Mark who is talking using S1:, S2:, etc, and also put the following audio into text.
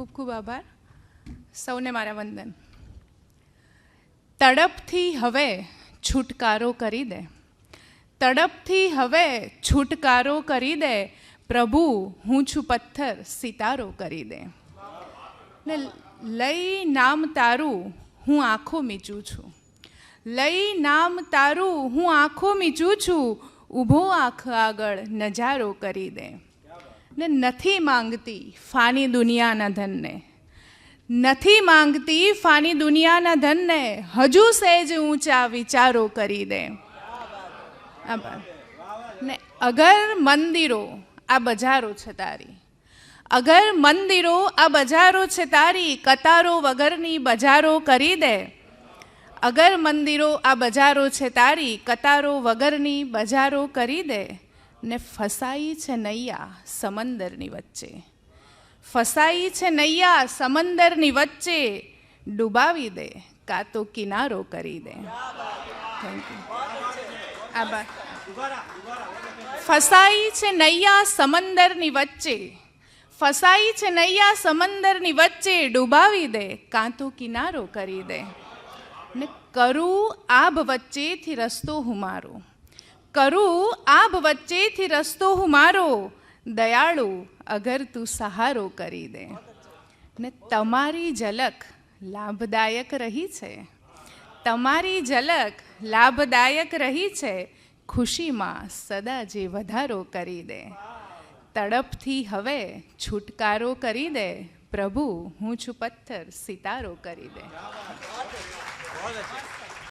S1: ખૂબ ખૂબ આભાર. સૌને મારા વંદન. તડપથી હવે છુટકારો કરી દે. તડપથી હવે છુટકારો કરી દે. પ્રભુ, હું છું પથ્થર, સિતારો કરી દે. ને લઈ નામ તારું, હું આંખો મીચું છું. લઈ નામ તારું, હું આંખો મીચું છું. ઊભો આંખ આગળ નજારો કરી દે. ને નથી માંગતી ફાની દુનિયાના ધનને. નથી માંગતી ફાની દુનિયાના ધનને. હજુ સહેજ ઊંચા વિચારો કરી દે. ને અગર મંદિરો, આ બજારો છે તારી. અગર મંદિરો, આ બજારો છે તારી, કતારો વગરની બજારો કરી દે. અગર મંદિરો, આ બજારો છે તારી, કતારો વગરની બજારો કરી દે. ને ફસાઈ છે નૈયા સમંદરની વચ્ચે. ફસાઈ છે નૈયા સમંદરની વચ્ચે. ડૂબાવી દે કાં તો કિનારો કરી દે. થેન્ક યુ આભાર. ફસાઈ છે નૈયા સમંદરની વચ્ચે. ફસાઈ છે નૈયા સમંદરની વચ્ચે. ડૂબાવી દે કાં તો કિનારો કરી દે. ને કરું આભ વચ્ચેથી રસ્તો હું મારો. કરું, આભ વચ્ચેથી રસ્તો હું મારો. દયાળુ, અગર તું સહારો કરી દે. ને તમારી ઝલક લાભદાયક રહી છે. તમારી ઝલક લાભદાયક રહી છે. ખુશીમાં સદા જે વધારો કરી દે. તડપથી હવે છુટકારો કરી દે. પ્રભુ, હું છું પથ્થર, સિતારો કરી દે.